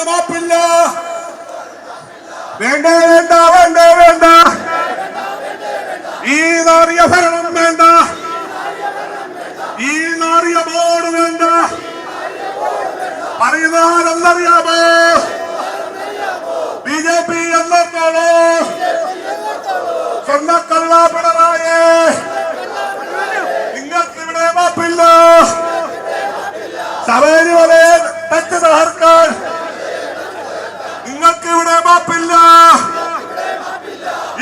സർക്കാരിന് മാപ്പില്ല. വേണ്ട വേണ്ട വേണ്ട വേണ്ട. ഈ നാറിയ ഭരണം വേണ്ട. ഈ നാറിയ ബോർഡ് വേണ്ട. പറയുന്നവരെന്നറിയാമോ ബി ജെ പി എന്നോളോ സ്വർണക്കള്ള പിണറായേ നിങ്ങൾക്ക് ഇവിടെ മാപ്പില്ല ശബരിമലയെ തെറ്റ് തകർക്കാൻ നിങ്ങൾക്ക് ഇവിടെ മാപ്പില്ല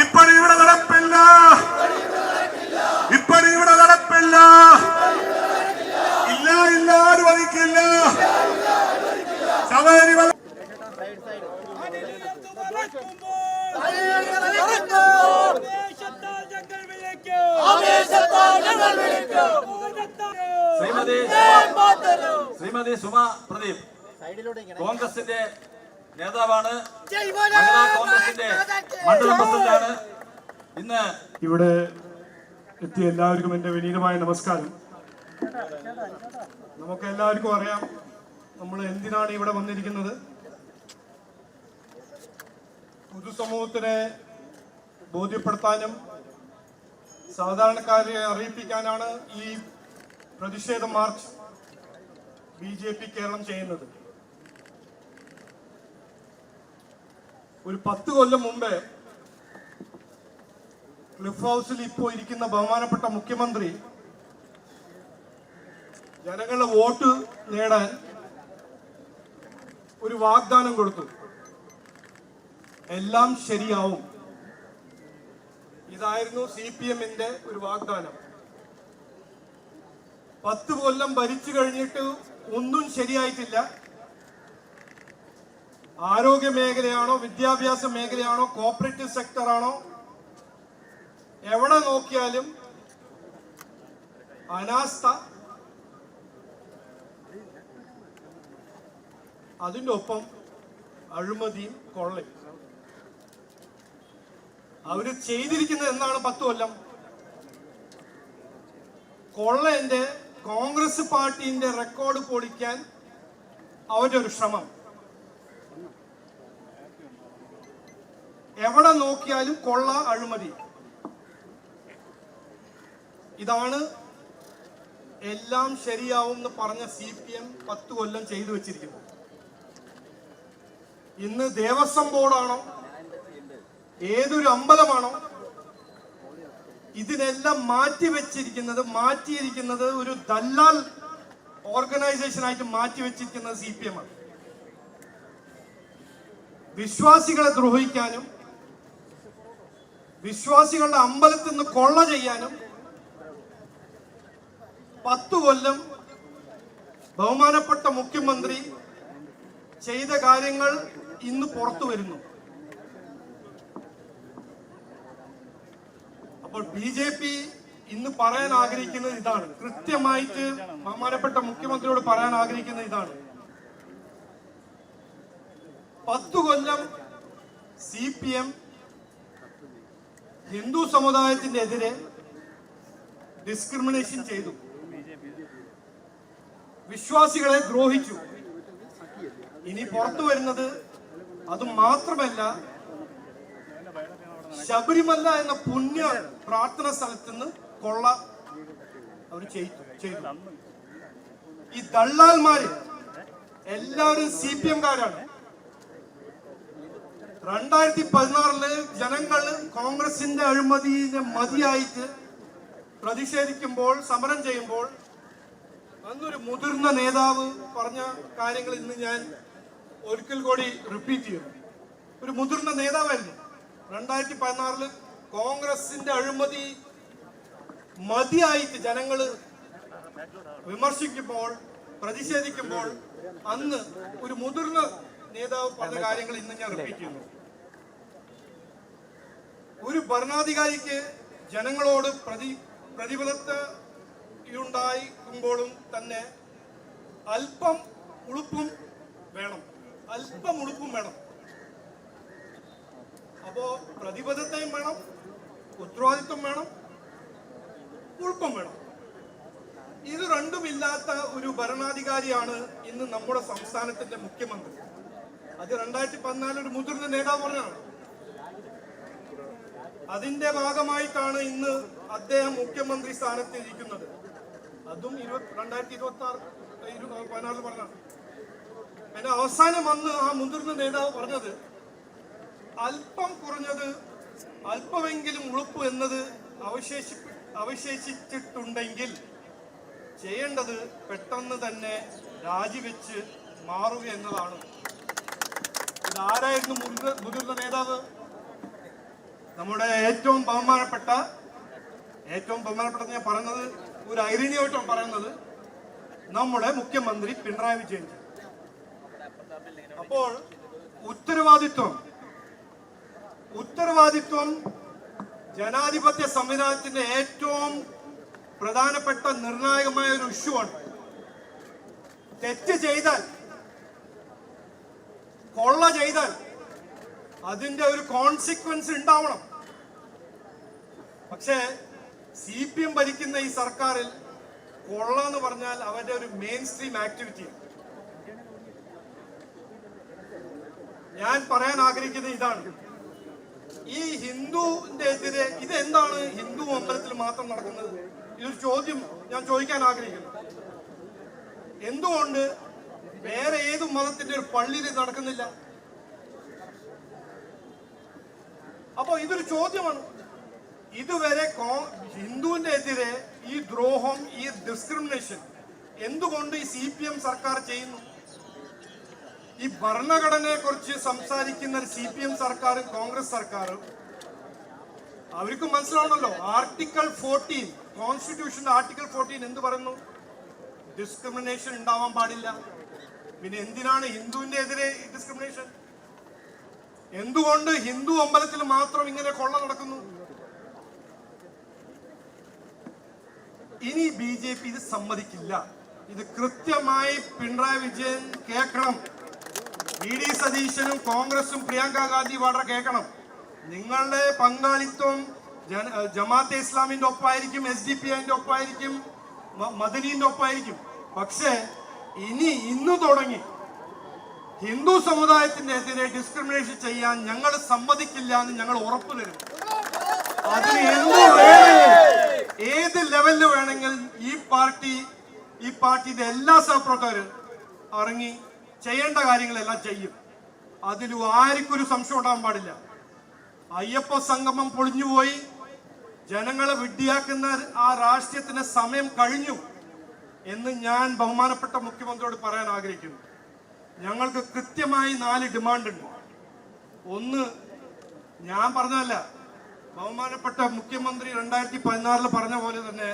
ഇപ്പടി ഇവിടെ നടപ്പില്ല ഇപ്പടി നടപ്പില്ല ഇല്ല ഇല്ല ആര് വധിക്കില്ല സഹോദരി. ശ്രീമതി സുമ പ്രദീപ് കോൺഗ്രസിന്റെ നേതാവാണ്. കോൺഗ്രസിന്റെ മണ്ഡലം പ്രസിഡന്റാണ്. ഇന്ന് ഇവിടെ എത്തിയ എല്ലാവർക്കും എന്റെ വിനീതമായ നമസ്കാരം. നമുക്ക് എല്ലാവർക്കും അറിയാം നമ്മൾ എന്തിനാണ് ഇവിടെ വന്നിരിക്കുന്നത്. പൊതുസമൂഹത്തിനെ ബോധ്യപ്പെടുത്താനും സാധാരണക്കാരെ അറിയിപ്പിക്കാനാണ് ഈ പ്രതിഷേധ march B J P Keralam ചെയ്യുന്നത്. ഒരു പത്ത് കൊല്ലം മുമ്പേ ക്ലിഫ് ഹൗസിൽ ഇപ്പോൾ ഇരിക്കുന്ന ബഹുമാനപ്പെട്ട മുഖ്യമന്ത്രി ജനങ്ങളുടെ വോട്ട് നേടാൻ ഒരു വാഗ്ദാനം കൊടുത്തു. എല്ലാം ശരിയാവും. ഇതായിരുന്നു സി പി എമ്മിന്റെ ഒരു വാഗ്ദാനം. പത്ത് കൊല്ലം ഭരിച്ചു കഴിഞ്ഞിട്ട് ഒന്നും ശരിയായിട്ടില്ല. ആരോഗ്യ മേഖലയാണോ വിദ്യാഭ്യാസ മേഖലയാണോ കോപ്പറേറ്റീവ് സെക്ടറാണോ എവിടെ നോക്കിയാലും അനാസ്ഥ. അതിന്റെ ഒപ്പം അഴിമതിയും കൊള്ളയും. അവർ ചെയ്തിരിക്കുന്നത് എന്താണ് പത്ത് കൊല്ലം. കൊള്ളന്റെ കോൺഗ്രസ് പാർട്ടിന്റെ റെക്കോർഡ് പൊളിക്കാൻ അവരുടെ ഒരു ശ്രമം. എവിടെ നോക്കിയാലും കൊള്ള അഴിമതി. ഇതാണ് എല്ലാം ശരിയാവും എന്ന് പറഞ്ഞ സി പി എം പത്ത് കൊല്ലം ചെയ്തു വെച്ചിരിക്കുന്നു. ഇന്ന് ദേവസ്വം ബോർഡാണോ? ഏതൊരു അമ്പലമാണോ? ഇതിനെല്ലാം മാറ്റി വെച്ചിരിക്കുന്നത് മാറ്റിയിരിക്കുന്നത് ഒരു ദല്ലാൽ ഓർഗനൈസേഷൻ ആയിട്ട് മാറ്റി വെച്ചിരിക്കുന്നത് സി പി എം ആണ്. വിശ്വാസികളെ ദ്രോഹിക്കാനും വിശ്വാസികളുടെ അമ്പലത്തിൽ നിന്ന് കൊള്ള ചെയ്യാനും പത്തു കൊല്ലം ബഹുമാനപ്പെട്ട മുഖ്യമന്ത്രി ചെയ്ത കാര്യങ്ങൾ ഇന്ന് പുറത്തു വരുന്നു. അപ്പോൾ ബി ജെ പി ഇന്ന് പറയാൻ ആഗ്രഹിക്കുന്നത് ഇതാണ്. കൃത്യമായിട്ട് ബഹുമാനപ്പെട്ട മുഖ്യമന്ത്രിയോട് പറയാൻ ആഗ്രഹിക്കുന്നത് ഇതാണ്. പത്തു കൊല്ലം സി പി എം ഹിന്ദു സമുദായത്തിന്റെ എതിരെ ഡിസ്ക്രിമിനേഷൻ ചെയ്തു. വിശ്വാസികളെ ദ്രോഹിച്ചു. ഇനി പുറത്തു വരുന്നത് അത് മാത്രമല്ല ശബരിമല എന്ന പുണ്യ പ്രാർത്ഥന സ്ഥലത്ത് നിന്ന് കൊള്ള അവർ ചെയ്തു ഈ ദള്ളാൽമാര് എല്ലാവരും സി പി എംകാരാണ്. രണ്ടായിരത്തി പതിനാറിൽ ജനങ്ങൾ കോൺഗ്രസിന്റെ അഴിമതിയെ മതിയായിട്ട് പ്രതിഷേധിക്കുമ്പോൾ സമരം ചെയ്യുമ്പോൾ അന്നൊരു മുതിർന്ന നേതാവ് പറഞ്ഞ കാര്യങ്ങൾ ഇന്ന് ഞാൻ ഒരിക്കൽ കൂടി റിപ്പീറ്റ് ചെയ്യുന്നു. ഒരു മുതിർന്ന നേതാവായിരുന്നു രണ്ടായിരത്തി പതിനാറിൽ കോൺഗ്രസിന്റെ അഴിമതി മതിയായിട്ട് ജനങ്ങൾ വിമർശിക്കുമ്പോൾ പ്രതിഷേധിക്കുമ്പോൾ അന്ന് ഒരു മുതിർന്ന നേതാവ് പറഞ്ഞ കാര്യങ്ങൾ ഇന്ന് ഞാൻ റിപ്പീറ്റ് ചെയ്യുന്നു. ഒരു ഭരണാധികാരിക്ക് ജനങ്ങളോട് പ്രതി പ്രതിബദ്ധതയുണ്ടായിരിക്കുമ്പോഴും തന്നെ അല്പം ഉളുപ്പും വേണം. അല്പം ഉളുപ്പും വേണം. അപ്പോ പ്രതിബദ്ധതയും വേണം ഉത്തരവാദിത്വം വേണം ഉളുപ്പം വേണം. ഇത് രണ്ടുമില്ലാത്ത ഒരു ഭരണാധികാരിയാണ് ഇന്ന് നമ്മുടെ സംസ്ഥാനത്തിന്റെ മുഖ്യമന്ത്രി. അത് രണ്ടായിരത്തി പതിനാലിൽ ഒരു മുതിർന്ന നേതാവ് പറഞ്ഞാണ് അതിന്റെ ഭാഗമായിട്ടാണ് ഇന്ന് അദ്ദേഹം മുഖ്യമന്ത്രി സ്ഥാനത്ത് ഇരിക്കുന്നത്. അതും ഇരുപത്തി രണ്ടായിരത്തി ഇരുപത്തി ആറ് പതിനാറിൽ പറഞ്ഞാണ് പിന്നെ അവസാനം വന്ന് ആ മുതിർന്ന നേതാവ് പറഞ്ഞത് അല്പം കുറഞ്ഞത് അല്പമെങ്കിലും ഉളുപ്പ് എന്നത് അവശേഷി അവശേഷിച്ചിട്ടുണ്ടെങ്കിൽ ചെയ്യേണ്ടത് പെട്ടെന്ന് തന്നെ രാജിവെച്ച് മാറുക എന്നതാണ്. ഇതാരായിരുന്നു മുതിർന്ന മുതിർന്ന നേതാവ്? നമ്മുടെ ഏറ്റവും ബഹുമാനപ്പെട്ട ഏറ്റവും ബഹുമാനപ്പെട്ട ഞാൻ പറയുന്നത് ഒരു ഐറിനിയായിട്ടും പറയുന്നത് നമ്മുടെ മുഖ്യമന്ത്രി പിണറായി വിജയൻ. അപ്പോൾ ഉത്തരവാദിത്വം ഉത്തരവാദിത്വം ജനാധിപത്യ സംവിധാനത്തിന്റെ ഏറ്റവും പ്രധാനപ്പെട്ട നിർണായകമായ ഒരു ഇഷ്യൂ ആണ്. തെറ്റ് ചെയ്താൽ കൊള്ള ചെയ്താൽ അതിന്റെ ഒരു കോൺസിക്വൻസ് ഉണ്ടാവണം. പക്ഷേ സി പി എം ഭരിക്കുന്ന ഈ സർക്കാരിൽ കൊള്ള എന്ന് പറഞ്ഞാൽ അവരുടെ ഒരു മെയിൻ സ്ട്രീം ആക്ടിവിറ്റിയാണ് ഞാൻ പറയാൻ ആഗ്രഹിക്കുന്നത് ഇതാണ്. ഈ ഹിന്ദുവിന്റെ എതിരെ ഇതെന്താണ് ഹിന്ദു അമ്പലത്തിൽ മാത്രം നടക്കുന്നത്? ഇതൊരു ചോദ്യം ഞാൻ ചോദിക്കാൻ ആഗ്രഹിക്കുന്നു. എന്തുകൊണ്ട് വേറെ ഏത് മതത്തിന്റെ ഒരു പള്ളിയിൽ നടക്കുന്നില്ല? അപ്പൊ ഇതൊരു ചോദ്യമാണ്. ഇതുവരെ ഹിന്ദുവിന്റെ എതിരെ ഈ ദ്രോഹം ഈ ഡിസ്ക്രിമിനേഷൻ എന്തുകൊണ്ട് ഈ സി പി എം സർക്കാർ ചെയ്യുന്നു? ഈ ഭരണഘടനയെ കുറിച്ച് സംസാരിക്കുന്ന സി പി എം സർക്കാരും കോൺഗ്രസ് സർക്കാരും അവർക്ക് മനസ്സിലാവണല്ലോ ആർട്ടിക്കിൾ ഫോർട്ടീൻ കോൺസ്റ്റിറ്റ്യൂഷന്റെ ആർട്ടിക്കിൾ ഫോർട്ടീൻ എന്ത് പറയുന്നു? ഡിസ്ക്രിമിനേഷൻ ഉണ്ടാവാൻ പാടില്ല. പിന്നെ എന്തിനാണ് ഹിന്ദുവിന്റെ എതിരെ ഡിസ്ക്രിമിനേഷൻ എന്തുകൊണ്ട് ഹിന്ദു അമ്പലത്തിൽ മാത്രം ഇങ്ങനെ കൊള്ള നടക്കുന്നു? ഇനി ബി ജെ പി ഇത് സമ്മതിക്കില്ല. ഇത് കൃത്യമായി പിണറായി വിജയൻ കേൾക്കണം. വി ഡി സതീശനും കോൺഗ്രസും പ്രിയങ്ക ഗാന്ധി വളരെ കേൾക്കണം. നിങ്ങളുടെ പങ്കാളിത്തം ജമാഅത്തെ ഇസ്ലാമിന്റെ ഒപ്പായിരിക്കും എസ് ഡി പി ഐന്റെ ഒപ്പായിരിക്കും മ- മദനീന്റെ ഒപ്പായിരിക്കും. പക്ഷേ ഇനി ഇന്ന് തുടങ്ങി ഹിന്ദു സമുദായത്തിന്റെ എതിരെ ഡിസ്ക്രിമിനേഷൻ ചെയ്യാൻ ഞങ്ങൾ സമ്മതിക്കില്ല എന്ന് ഞങ്ങൾ ഉറപ്പു തരും അതിന് എന്ത് ഏത് ലെവലിൽ വേണമെങ്കിൽ ഈ പാർട്ടി ഈ പാർട്ടിയുടെ എല്ലാ സഹപ്രവർത്തകരും ഇറങ്ങി ചെയ്യേണ്ട കാര്യങ്ങളെല്ലാം ചെയ്യും. അതിലും ആർക്കും ഒരു സംശയം ഉണ്ടാകാൻ പാടില്ല. അയ്യപ്പ സംഗമം പൊളിഞ്ഞുപോയി. ജനങ്ങളെ വിഡ്ഢിയാക്കുന്ന ആ രാഷ്ട്രീയത്തിന് സമയം കഴിഞ്ഞു എന്ന് ഞാൻ ബഹുമാനപ്പെട്ട മുഖ്യമന്ത്രിയോട് പറയാൻ ആഗ്രഹിക്കുന്നു. ഞങ്ങൾക്ക് കൃത്യമായി നാല് ഡിമാൻഡ് ഉണ്ട് ഒന്ന് ഞാൻ പറഞ്ഞതല്ല ബഹുമാനപ്പെട്ട മുഖ്യമന്ത്രി രണ്ടായിരത്തി പതിനാറിൽ പറഞ്ഞ പോലെ തന്നെ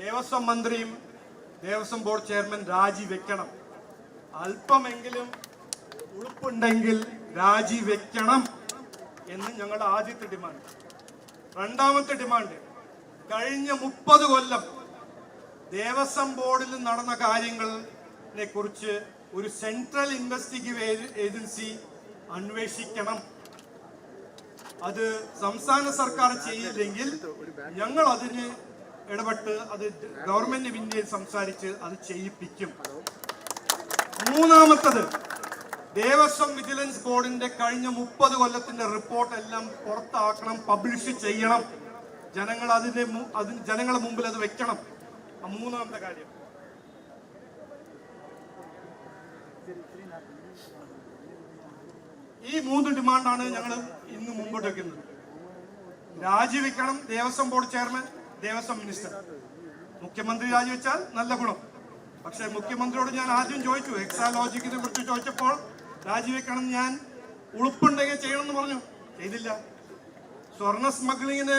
ദേവസ്വം മന്ത്രിയും ദേവസ്വം ബോർഡ് ചെയർമാൻ രാജിവെക്കണം അല്പമെങ്കിലും ഉളുപ്പുണ്ടെങ്കിൽ രാജിവെക്കണം എന്ന് ഞങ്ങളുടെ ആദ്യത്തെ ഡിമാൻഡ്. രണ്ടാമത്തെ ഡിമാൻഡ് കഴിഞ്ഞ മുപ്പത് കൊല്ലം ദേവസ്വം ബോർഡിൽ നടന്ന കാര്യങ്ങളെ കുറിച്ച് ഒരു സെൻട്രൽ ഇൻവെസ്റ്റിഗേറ്റീവ് ഏജൻസി അന്വേഷിക്കണം. അത് സംസ്ഥാന സർക്കാർ ചെയ്യില്ലെങ്കിൽ ഞങ്ങൾ അതിന് ഇടപെട്ട് അത് ഗവൺമെന്റ് പിന്നെ സംസാരിച്ച് അത് ചെയ്യിപ്പിക്കും. മൂന്നാമത്തത് ദേവസ്വം വിജിലൻസ് ബോർഡിന്റെ കഴിഞ്ഞ മുപ്പത് കൊല്ലത്തിന്റെ റിപ്പോർട്ട് എല്ലാം പുറത്താക്കണം പബ്ലിഷ് ചെയ്യണം. ജനങ്ങൾ അതിന്റെ അതിന് ജനങ്ങളുടെ മുമ്പിൽ അത് വെക്കണം. മൂന്നാമത്തെ കാര്യം. ഈ മൂന്ന് ഡിമാൻഡാണ് ഞങ്ങൾ ഇന്ന് മുമ്പോട്ട് വെക്കുന്നത്. രാജിവെക്കണം Devaswom board chairman Devaswom minister. മുഖ്യമന്ത്രി രാജിവെച്ചാൽ നല്ല ഗുണം. പക്ഷെ മുഖ്യമന്ത്രിയോട് ഞാൻ ആദ്യം ചോദിച്ചു എക്സാ ലോജിക്കിനെ കുറിച്ച് ചോദിച്ചപ്പോൾ രാജിവെക്കണം ഞാൻ ഉളുപ്പുണ്ടെങ്കിൽ ചെയ്യണമെന്ന് പറഞ്ഞു. ചെയ്തില്ല. സ്വർണ സ്മഗ്ലിങ്ങിന്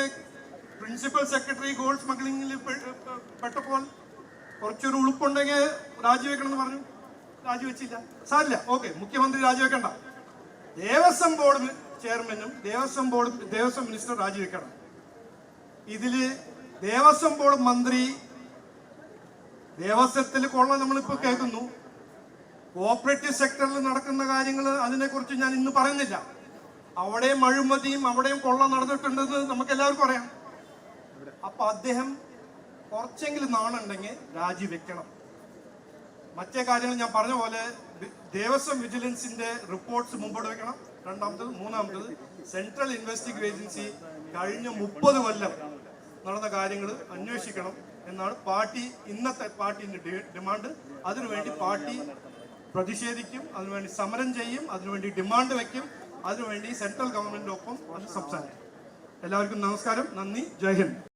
പ്രിൻസിപ്പൽ സെക്രട്ടറി ഗോൾഡ് സ്മഗ്ലിങ്ങിൽ പെട്ടപ്പോൾ കുറച്ചൊരു ഉളുപ്പുണ്ടെങ്കിൽ രാജിവെക്കണം എന്ന് പറഞ്ഞു. രാജിവെച്ചില്ല. സാരില്ല. ഓക്കെ മുഖ്യമന്ത്രി രാജിവെക്കണ്ട. ദേവസ്വം ബോർഡ് ചെയർമാനും ദേവസ്വം ബോർഡ് ദേവസ്വം മിനിസ്റ്റർ രാജിവെക്കണം. ഇതിൽ ദേവസ്വം ബോർഡ് മന്ത്രി ദേവസ്വത്തിൽ കൊള്ള നമ്മളിപ്പോ കേൾക്കുന്നു. കോപ്പറേറ്റീവ് സെക്ടറിൽ നടക്കുന്ന കാര്യങ്ങൾ അതിനെക്കുറിച്ച് ഞാൻ ഇന്ന് പറയുന്നില്ല. അവിടെയും അഴിമതിയും അവിടെയും കൊള്ള നടന്നിട്ടുണ്ടെന്ന് നമുക്ക് എല്ലാവർക്കും അറിയാം. അപ്പൊ അദ്ദേഹം കുറച്ചെങ്കിലും നാണുണ്ടെങ്കിൽ രാജിവെക്കണം. മറ്റേ കാര്യങ്ങൾ ഞാൻ പറഞ്ഞ പോലെ ദേവസ്വം വിജിലൻസിന്റെ റിപ്പോർട്ട്സ് മുമ്പോട്ട് വെക്കണം. രണ്ടാമത്തത് മൂന്നാമത്തത് സെൻട്രൽ ഇൻവെസ്റ്റിഗേഷൻ ഏജൻസി കഴിഞ്ഞ മുപ്പത് കൊല്ലം നടന്ന കാര്യങ്ങൾ അന്വേഷിക്കണം എന്നാണ് പാർട്ടി ഇന്നത്തെ പാർട്ടിന്റെ ഡിമാൻഡ്. അതിനുവേണ്ടി പാർട്ടി പ്രതിഷേധിക്കും അതിനുവേണ്ടി സമരം ചെയ്യും അതിനുവേണ്ടി ഡിമാൻഡ് വെക്കും അതിനുവേണ്ടി സെൻട്രൽ ഗവൺമെന്റിന്റെ ഒപ്പം അത് സംസാരിക്കും. എല്ലാവർക്കും നമസ്കാരം. നന്ദി. ജയ് ഹിന്ദ്.